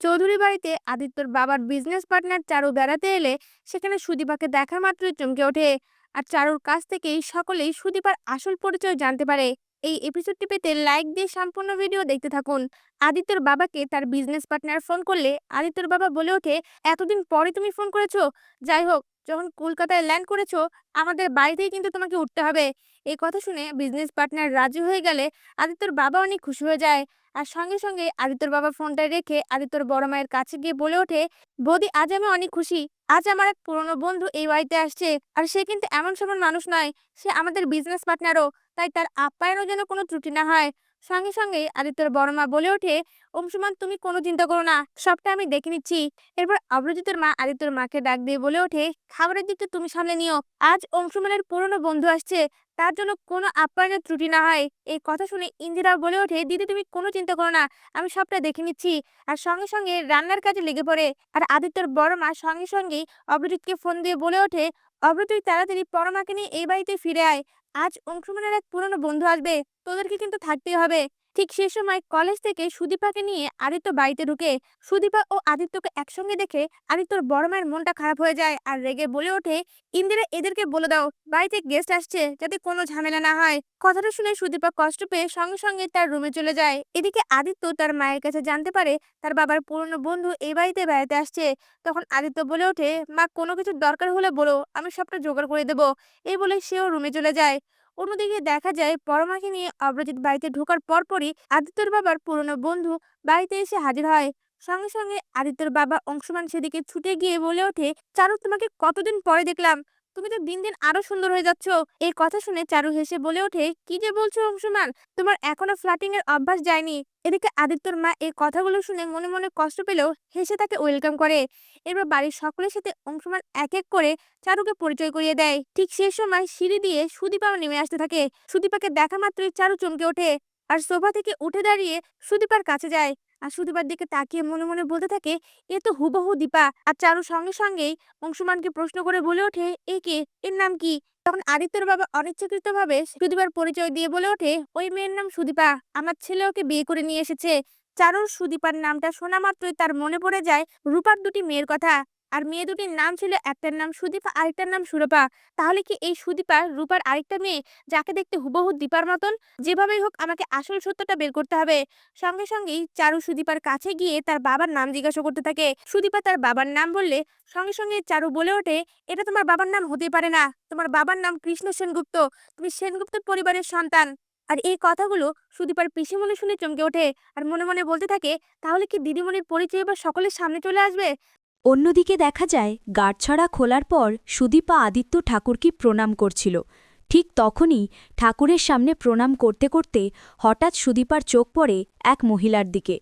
চৌধুরী বাড়িতে আদিত্যর বাবার বিজনেস পার্টনার চারু বেড়াতে এলে সেখানে সুদীপাকে দেখার মাত্রই চমকে ওঠে। আর চারুর কাছ থেকেই সকলেই সুদীপার আসল পরিচয় জানতে পারে। এই এপিসোডটি পেতে লাইক দিয়ে সম্পূর্ণ ভিডিও দেখতে থাকুন। আদিত্যর বাবাকে তার বিজনেস পার্টনার ফোন করলে আদিত্যর বাবা বলে ওঠে, এতদিন পরে তুমি ফোন করেছ। যাই হোক যখন কলকাতায় ল্যান্ড করেছ, আমাদের বাড়িতেই কিন্তু তোমাকে উঠতে হবে। এই কথা শুনে বিজনেস পার্টনার রাজি হয়ে গেলে আদিত্যর বাবা অনেক খুশি হয়ে যায়। আর সঙ্গে সঙ্গে আদিত্যর বাবা ফোনটা রেখে আদিত্যর বড় মায়ের কাছে গিয়ে বলে ওঠে, বৌদি, আজ আমি অনেক খুশি। আজ আমার এক পুরনো বন্ধু এই বাড়িতে আসছে আর সে কিন্তু এমন সমান মানুষ নয়। সে আমাদের বিজনেস পার্টনারও তাই তার আপ্যায়নও যেন কোনো ত্রুটি না হয়। সঙ্গে সঙ্গে আদিত্যর বড় মা বলে ওঠে অংশুমান তুমি কোনো চিন্তা করো না, সবটা আমি দেখে নিচ্ছি। এরপর অগ্রজিতের মা আদিত্যর মাকে ডাক দিয়ে বলে ওঠে, খাবারের দিকটা তুমি সামলে নিও, আজ অংশুমানের পুরনো বন্ধু আসছে, তার জন্য কোনো আপ্যায়নের ত্রুটি না হয়। এই কথা শুনে ইন্দিরা বলে ওঠে, দিদি, তুমি কোনো চিন্তা করো না, আমি সবটা দেখে নিচ্ছি। আর সঙ্গে সঙ্গে রান্নার কাজে লেগে পড়ে। আর আদিত্যর বড় মা সঙ্গে সঙ্গেই অভিজিৎকে ফোন দিয়ে বলে ওঠে অভ্র তাড়াতাড়ি পরমাকে নিয়ে এই বাড়িতে ফিরে আয়। আজ অংশমানের এক পুরনো বন্ধু আসবে তোদেরকে কিন্তু থাকতেই হবে। ঠিক সে সময় কলেজ থেকে সুদীপাকে নিয়ে আদিত্য বাড়িতে ঢুকে সুদীপা ও আদিত্যকে একসঙ্গে দেখে আদিত্যর বড় মায়ের মনটা খারাপ হয়ে যায় আর রেগে বলে ওঠে, ইন্দিরা, এদেরকে বলে দাও, বাড়িতে গেস্ট আসছে যাতে কোনো ঝামেলা না হয়। কথাটা শুনে সুদীপা কষ্ট পেয়ে সঙ্গে সঙ্গে তার রুমে চলে যায়। এদিকে আদিত্য তার মায়ের কাছে জানতে পারে তার বাবার পুরনো বন্ধু এই বাড়িতে বেড়াতে আসছে। তখন আদিত্য বলে ওঠে, মা, কোনো কিছুর দরকার হলে বলো, আমি সবটা জোগাড় করে দেবো। এই বলে সেও রুমে চলে যায়। অন্যদিকে দেখা যায় পরমাকে নিয়ে অগ্রজিৎ বাড়িতে ঢোকার পরপরই আদিত্যর বাবার পুরনো বন্ধু বাড়িতে এসে হাজির হয়। সঙ্গে সঙ্গে আদিত্যর বাবা অংশমান সেদিকে ছুটে গিয়ে বলে ওঠে, চারু, তোমাকে কতদিন পরে দেখলাম? তুমি তো দিন দিন আরও সুন্দর হয়ে যাচ্ছ। এই কথা শুনে চারু হেসে বলে ওঠে, কি যে বলছো অংশমান? তোমার এখনও ফ্লাটিং এর অভ্যাস যায়নি। এদিকে আদিত্যর মা এই কথাগুলো শুনে মনে মনে কষ্ট পেলেও হেসে তাকে ওয়েলকাম করে। এরপর বাড়ির সকলের সাথে অংশমান এক এক করে চারুকে পরিচয় করিয়ে দেয়। ঠিক সেই সময় সিঁড়ি দিয়ে সুদীপাও নেমে আসতে থাকে। সুদীপাকে দেখা মাত্রই চারু চমকে ওঠে। আর সোফা থেকে উঠে দাঁড়িয়ে সুদীপার কাছে যায়। আর সুদীপার দিকে তাকিয়ে মনে মনে বলতে থাকে, এ তো হুবহু দীপা। আর চারু সঙ্গে, সঙ্গেই অংশুমানকে প্রশ্ন করে বলে ওঠে, এ কে? এর নাম কি? তখন আদিত্যর বাবা অনিচ্ছাকৃত ভাবে সুদীপার পরিচয় দিয়ে বলে ওঠে, ওই মেয়ের নাম সুদীপা। আমার ছেলে ওকে বিয়ে করে নিয়ে এসেছে। চারুর সুদীপার নামটা শোনা মাত্রই তার মনে পড়ে যায় রূপার দুটি মেয়ের কথা। আর মেয়ে দুটির নাম ছিল একটার নাম সুদীপা, আরেকটার নাম সুরপা তাহলে কি এই সুদীপা রূপার আরেকটা মেয়ে, যাকে দেখতে হুবহু দীপার মতন? যেভাবেই হোক আমাকে আসল সত্যটা বের করতে হবে। সঙ্গে সঙ্গেই চারু সুদীপার কাছে গিয়ে তার বাবার নাম জিজ্ঞাসা করতে থাকে। সুদীপা তার বাবার নাম বললে সঙ্গে সঙ্গে চারু বলে ওঠে, এটা তোমার বাবার নাম হতে পারে না। তোমার বাবার নাম কৃষ্ণ সেনগুপ্ত। তুমি সেনগুপ্ত পরিবারের সন্তান। আর এই কথাগুলো সুদীপার পিসিমণি শুনে চমকে ওঠে। আর মনে মনে বলতে থাকে, তাহলে কি দিদিমণির পরিচয় এবার সকলের সামনে চলে আসবে? অন্যদিকে দেখা যায়, গাঁটছড়া খোলার পর সুদীপা আদিত্য ঠাকুরকে প্রণাম করছিল। ঠিক তখনই ঠাকুরের সামনে প্রণাম করতে করতে হঠাৎ সুদীপার চোখ পড়ে এক মহিলার দিকে।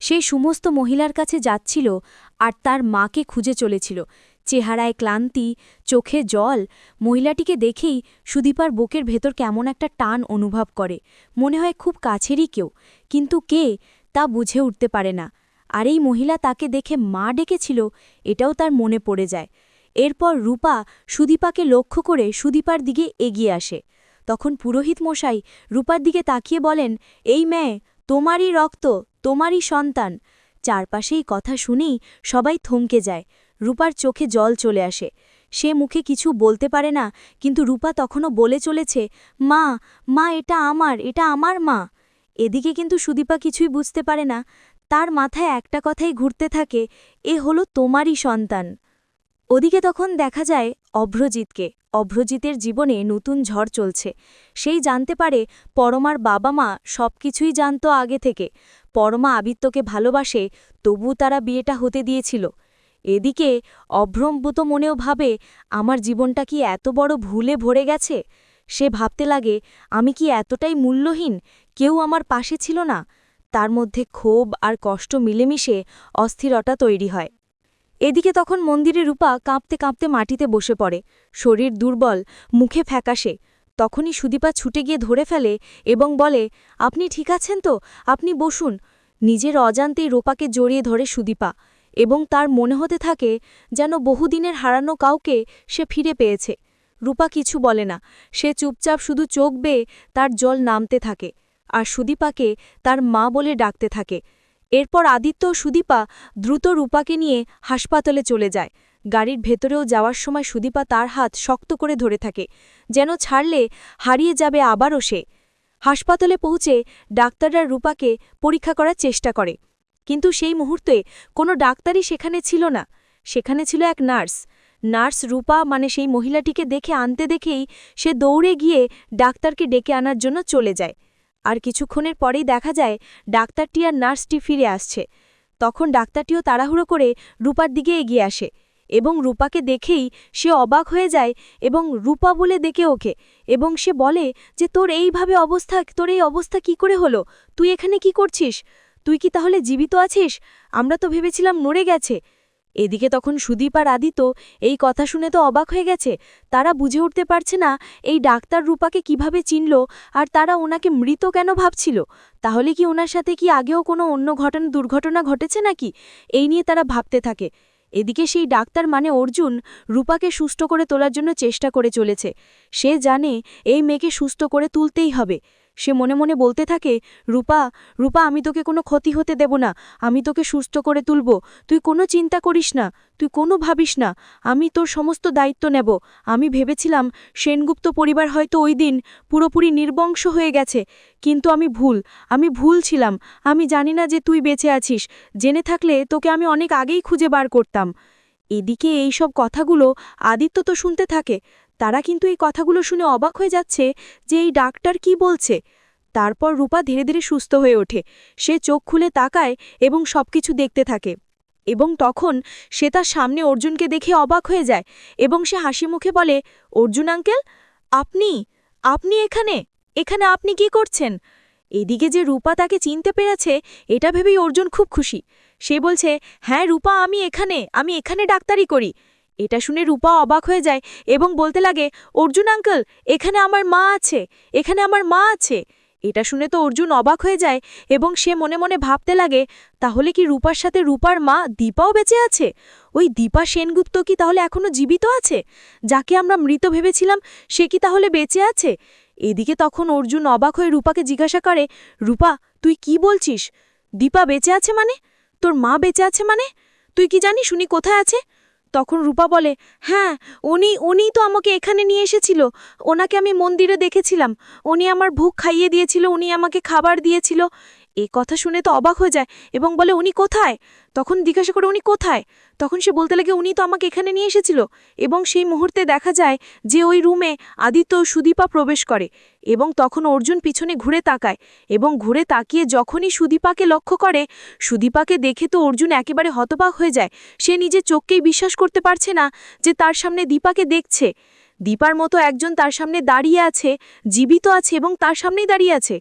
সে সমস্ত মহিলার কাছে যাচ্ছিল আর তার মাকে খুঁজে চলেছিল। চেহারায় ক্লান্তি, চোখে জল, মহিলাটিকে দেখেই সুদীপার বুকের ভেতর কেমন একটা টান অনুভব করে। মনে হয় খুব কাছেরই কেউ, কিন্তু কে তা বুঝে উঠতে পারে না। আর এই মহিলা তাকে দেখে মা ডেকেছিল, এটাও তার মনে পড়ে যায়। এরপর রূপা সুদীপাকে লক্ষ্য করে সুদীপার দিকে এগিয়ে আসে। তখন পুরোহিত মশাই রূপার দিকে তাকিয়ে বলেন, এই মেয়ে, তোমারই রক্ত, তোমারই সন্তান। চারপাশেই কথা শুনেই সবাই থমকে যায়। রূপার চোখে জল চলে আসে। সে মুখে কিছু বলতে পারে না, কিন্তু রূপা তখনও বলে চলেছে, মা মা, এটা আমার এটা আমার মা। এদিকে কিন্তু সুদীপা কিছুই বুঝতে পারে না। তার মাথায় একটা কথাই ঘুরতে থাকে, এ হলো তোমারই সন্তান। ওদিকে তখন দেখা যায় অভ্রজিৎকে। অভ্রজিতের জীবনে নতুন ঝড় চলছে। সেই জানতে পারে পরমার বাবা মা সব কিছুই জানত আগে থেকে। পরমা আবিত্যকে ভালোবাসে তবু তারা বিয়েটা হতে দিয়েছিল। এদিকে অভ্রম্ভূত মনেও ভাবে, আমার জীবনটা কি এত বড় ভুলে ভরে গেছে? সে ভাবতে লাগে, আমি কি এতটাই মূল্যহীন? কেউ আমার পাশে ছিল না। তার মধ্যে ক্ষোভ আর কষ্ট মিলেমিশে অস্থিরতা তৈরি হয়। এদিকে তখন মন্দিরে রূপা কাঁপতে কাঁপতে মাটিতে বসে পড়ে। শরীর দুর্বল, মুখে ফ্যাকাশে। তখনই সুদীপা ছুটে গিয়ে ধরে ফেলে এবং বলে, আপনি ঠিক আছেন তো? আপনি বসুন। নিজের অজান্তেই রূপাকে জড়িয়ে ধরে সুদীপা এবং তার মনে হতে থাকে যেন বহুদিনের হারানো কাউকে সে ফিরে পেয়েছে। রূপা কিছু বলে না। সে চুপচাপ শুধু চোখ বেয়ে তার জল নামতে থাকে। আর সুদীপাকে তার মা বলে ডাকতে থাকে। এরপর আদিত্য ও সুদীপা দ্রুত রূপাকে নিয়ে হাসপাতালে চলে যায়। গাড়ির ভেতরেও যাওয়ার সময় সুদীপা তার হাত শক্ত করে ধরে থাকে, যেন ছাড়লে হারিয়ে যাবে আবারও সে। হাসপাতালে পৌঁছে ডাক্তাররা রূপাকে পরীক্ষা করার চেষ্টা করে। কিন্তু সেই মুহূর্তে কোনো ডাক্তারই সেখানে ছিল না। সেখানে ছিল এক নার্স। নার্স রূপা মানে সেই মহিলাটিকে দেখে আনতে দেখেই সে দৌড়ে গিয়ে ডাক্তারকে ডেকে আনার জন্য চলে যায়। আর কিছুক্ষণের পরেই দেখা যায় ডাক্তারটি আর নার্সটি ফিরে আসছে। তখন ডাক্তারটিও তাড়াহুড়ো করে রূপার দিকে এগিয়ে আসে এবং রূপাকে দেখেই সে অবাক হয়ে যায় এবং রূপা বলে দেখে ওকে এবং সে বলে যে, তোর এইভাবে অবস্থা, তোর এই অবস্থা কি করে হলো? তুই এখানে কি করছিস? তুই কি তাহলে জীবিত আছিস? আমরা তো ভেবেছিলাম মরে গেছে। এদিকে তখন সুদীপ আর আদিত্য এই কথা শুনে তো অবাক হয়ে গেছে। তারা বুঝে উঠতে পারছে না এই ডাক্তার রূপাকে কীভাবে চিনল আর তারা ওনাকে মৃত কেন ভাবছিল। তাহলে কি ওনার সাথে কি আগেও কোনো অন্য ঘটনা, দুর্ঘটনা ঘটেছে নাকি? এই নিয়ে তারা ভাবতে থাকে। এদিকে সেই ডাক্তার মানে অর্জুন রূপাকে সুস্থ করে তোলার জন্য চেষ্টা করে চলেছে। সে জানে এই মেয়েকে সুস্থ করে তুলতেই হবে। সে মনে মনে বলতে থাকে, রূপা রূপা, আমি তোকে কোনো ক্ষতি হতে দেব না। আমি তোকে সুস্থ করে তুলব। তুই কোনো চিন্তা করিস না। তুই কোনো ভাবিস না। আমি তোর সমস্ত দায়িত্ব নেব। আমি ভেবেছিলাম সেনগুপ্ত পরিবার হয়তো ওই দিন পুরোপুরি নির্বংশ হয়ে গেছে। কিন্তু আমি ভুল। আমি ভুল ছিলাম। আমি জানি না যে তুই বেঁচে আছিস। জেনে থাকলে তোকে আমি অনেক আগেই খুঁজে বার করতাম। এদিকে এই সব কথাগুলো আদিত্য তো শুনতে থাকে। তারা কিন্তু এই কথাগুলো শুনে অবাক হয়ে যাচ্ছে যে এই ডাক্তার কি বলছে। তারপর রূপা ধীরে ধীরে সুস্থ হয়ে ওঠে। সে চোখ খুলে তাকায় এবং সবকিছু দেখতে থাকে। এবং তখন সে তার সামনে অর্জুনকে দেখে অবাক হয়ে যায় এবং সে হাসি মুখে বলে, অর্জুন আঙ্কেল, আপনি? আপনি এখানে? এখানে আপনি কি করছেন? এদিকে যে রূপা তাকে চিনতে পেরেছে, এটা ভেবেই অর্জুন খুব খুশি। সে বলছে হ্যাঁ রূপা, আমি এখানে আমি এখানে ডাক্তারি করি। এটা শুনে রূপা অবাক হয়ে যায় এবং বলতে লাগে, অর্জুন আঙ্কেল, এখানে আমার মা আছে, এখানে আমার মা আছে। এটা শুনে তো অর্জুন অবাক হয়ে যায় এবং সে মনে মনে ভাবতে লাগে, তাহলে কি রূপার সাথে রূপার মা দীপাও বেঁচে আছে? ওই দীপা সেনগুপ্ত কি তাহলে এখনও জীবিত আছে? যাকে আমরা মৃত ভেবেছিলাম, সে কি তাহলে বেঁচে আছে? এদিকে তখন অর্জুন অবাক হয়ে রূপাকে জিজ্ঞাসা করে, রূপা, তুই কি বলছিস? দীপা বেঁচে আছে মানে? তোর মা বেঁচে আছে মানে? তুই কি জানিস শুনি কোথায় আছে? তখন রূপা বলে হ্যাঁ উনি উনিই তো আমাকে এখানে নিয়ে এসেছিল। ওনাকে আমি মন্দিরে দেখেছিলাম। উনি আমার ভুক খাইয়ে দিয়েছিল, উনি আমাকে খাবার দিয়েছিল। এ কথা শুনে তো অবাক হয়ে যায় এবং বলে, উনি কোথায়? তখন জিজ্ঞাসা করে, উনি কোথায়? তখন সে বলতে লাগে, উনি তো আমাকে এখানে নিয়ে এসেছিল। এবং সেই মুহূর্তে দেখা যায় যে ওই রুমে আদিত্য সুদীপা প্রবেশ করে এবং তখন অর্জুন পিছনে ঘুরে তাকায় এবং ঘুরে তাকিয়ে যখনই সুদীপাকে লক্ষ্য করে, সুদীপাকে দেখে তো অর্জুন একেবারে হতবাক হয়ে যায়। সে নিজে চোখকেই বিশ্বাস করতে পারছে না যে তার সামনে দীপাকে দেখছে। দীপার মতো একজন তার সামনে দাঁড়িয়ে আছে, জীবিত আছে এবং তার সামনেই দাঁড়িয়ে আছে।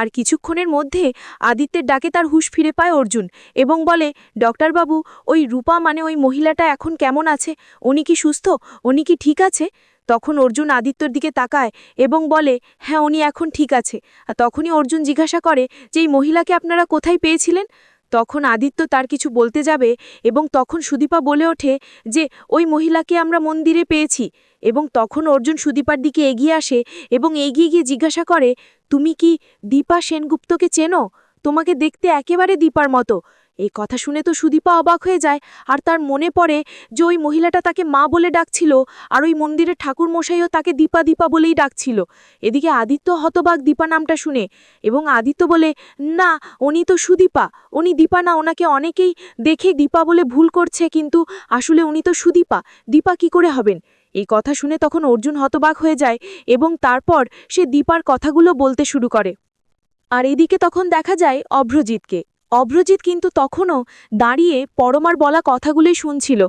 আর কিছুক্ষণের মধ্যে আদিত্যের ডাকে তার হুশ ফিরে পায় অর্জুন এবং বলে, ডক্টরবাবু, ওই রূপা মানে ওই মহিলাটা এখন কেমন আছে? উনি কি সুস্থ? উনি কি ঠিক আছে? তখন অর্জুন আদিত্যর দিকে তাকায় এবং বলে হ্যাঁ উনি এখন ঠিক আছে। তখনই অর্জুন জিজ্ঞাসা করে, যে এই মহিলাকে আপনারা কোথায় পেয়েছিলেন? তখন আদিত্য তার কিছু বলতে যাবে এবং তখন সুদীপা বলে ওঠে যে, ওই মহিলাকে আমরা মন্দিরে পেয়েছি এবং তখন অর্জুন সুদীপার দিকে এগিয়ে আসে এবং এগিয়ে গিয়ে জিজ্ঞাসা করে, তুমি কি দীপা সেনগুপ্তকে চেনো? তোমাকে দেখতে একেবারে দীপার মতো। এই কথা শুনে তো সুদীপা অবাক হয়ে যায় আর তার মনে পড়ে যে ওই মহিলাটা তাকে মা বলে ডাকছিল আর ওই মন্দিরের ঠাকুর মশাইও তাকে দীপা দীপা বলেই ডাকছিল। এদিকে আদিত্য হতবাক দীপা নামটা শুনে এবং আদিত্য বলে, না, উনি তো সুদীপা। উনি দীপা না, ওনাকে অনেকেই দেখে দীপা বলে ভুল করছে কিন্তু আসলে উনি তো সুদীপা। দীপা কি করে হবেন? এই কথা শুনে তখন অর্জুন হতবাক হয়ে যায় এবং তারপর সে দীপার কথাগুলো বলতে শুরু করে। আর এদিকে তখন দেখা যায় অভ্রজিৎকে। অভ্রজিৎ কিন্তু তখনও দাঁড়িয়ে পরমার বলা কথাগুলোই শুনছিল,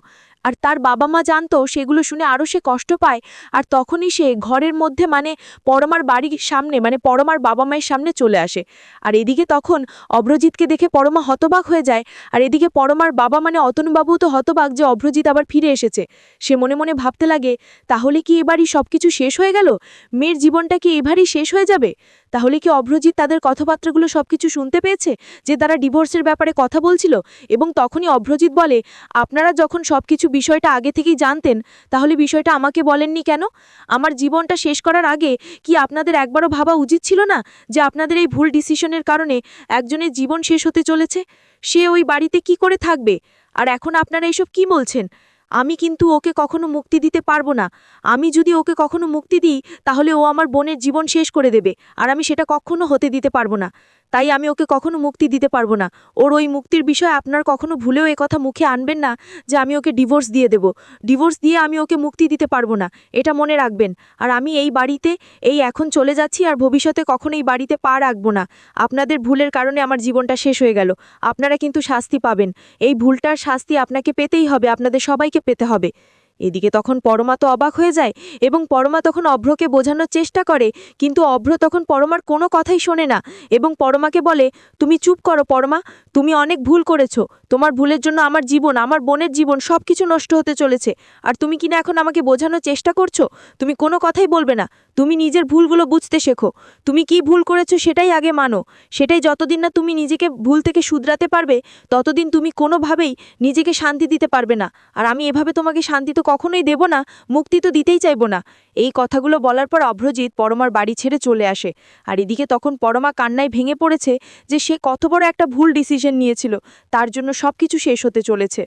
আর তার বাবা মা জানতো সেগুলো শুনে আরও সে কষ্ট পায়, আর তখনই সে ঘরের মধ্যে মানে পরমার বাড়ির সামনে মানে পরমার বাবা মায়ের সামনে চলে আসে। আর এদিকে তখন অভ্রজিৎকে দেখে পরমা হতবাক হয়ে যায়, আর এদিকে পরমার বাবা মানে অতনুবাবু তো হতবাক যে অভ্রজিৎ আবার ফিরে এসেছে। সে মনে মনে ভাবতে লাগে, তাহলে কি এবারই সব কিছু শেষ হয়ে গেল? মেয়ের জীবনটা কি এবারই শেষ হয়ে যাবে? তাহলে কি অভ্রজিৎ তাদের কথাবার্তাগুলো সবকিছু শুনতে পেয়েছে? যে তারা ডিভোর্সের ব্যাপারে কথা বলছিল? এবং তখনই অভ্রজিৎ বলে, আপনারা যখন সবকিছু বিষয়টা আগে থেকেই জানতেন, তাহলে বিষয়টা আমাকে বলেননি কেন? আমার জীবনটা শেষ করার আগে কি আপনাদের একবারও ভাবা উচিত ছিল না যে আপনাদের এই ভুল ডিসিশনের কারণে একজনের জীবন শেষ হতে চলেছে? সে ওই বাড়িতে কি করে থাকবে? আর এখন আপনারা এসব কি বলছেন? আমি কিন্তু ওকে কখনো মুক্তি দিতে পারব না। আমি যদি ওকে কখনো মুক্তি দিই, তাহলে ও আমার বোনের জীবন শেষ করে দেবে, আর আমি সেটা কখনো হতে দিতে পারব না। তাই আমি ওকে কখনো মুক্তি দিতে পারব না। ওর ওই মুক্তির বিষয়ে আপনার কখনো ভুলেও কথা মুখে আনবেন না যে আমি ওকে ডিভোর্স দিয়ে দেব। ডিভোর্স দিয়ে আমি ওকে মুক্তি দিতে পারব না, এটা মনে রাখবেন। আর আমি এই বাড়িতে, এই এখন চলে যাচ্ছি আর ভবিষ্যতে কখনো এই বাড়িতে পা রাখব না। আপনাদের ভুলের কারণে আমার জীবনটা শেষ হয়ে গেল। আপনারা কিন্তু শাস্তি পাবেন। এই ভুলটার শাস্তি আপনাকে পেতেই হবে, আপনাদের সবাইকে পেতে হবে। এদিকে তখন পরমা তো অবাক হয়ে যায় এবং পরমা তখন অভ্রকে বোঝানোর চেষ্টা করে, কিন্তু অভ্র তখন পরমার কোনো কথাই শোনে না এবং পরমাকে বলে, তুমি চুপ করো পরমা, তুমি অনেক ভুল করেছ। তোমার ভুলের জন্য আমার জীবন, আমার বোনের জীবন সব কিছু নষ্ট হতে চলেছে। আর তুমি কিনা এখন আমাকে বোঝানোর চেষ্টা করছ? তুমি কোনো কথাই বলবে না। তুমি নিজের ভুলগুলো বুঝতে শেখো। তুমি কি ভুল করেছ সেটাই আগে মানো। সেটাই যতদিন না তুমি নিজেকে ভুল থেকে শুধরাতে পারবে, ততদিন তুমি কোনোভাবেই নিজেকে শান্তি দিতে পারবে না। আর আমি এভাবে তোমাকে শান্তি তো কখনোই দেব না, মুক্তি তো দিতেই চাইব না। এই কথাগুলো বলার পর অভ্রজিৎ পরমার বাড়ি ছেড়ে চলে আসে। আর এদিকে তখন পরমা কান্নায় ভেঙে পড়েছে যে সে কত বড় একটা ভুল ডিসিশন নিয়েছিল, তার জন্য সব কিছু শেষ হতে চলেছে।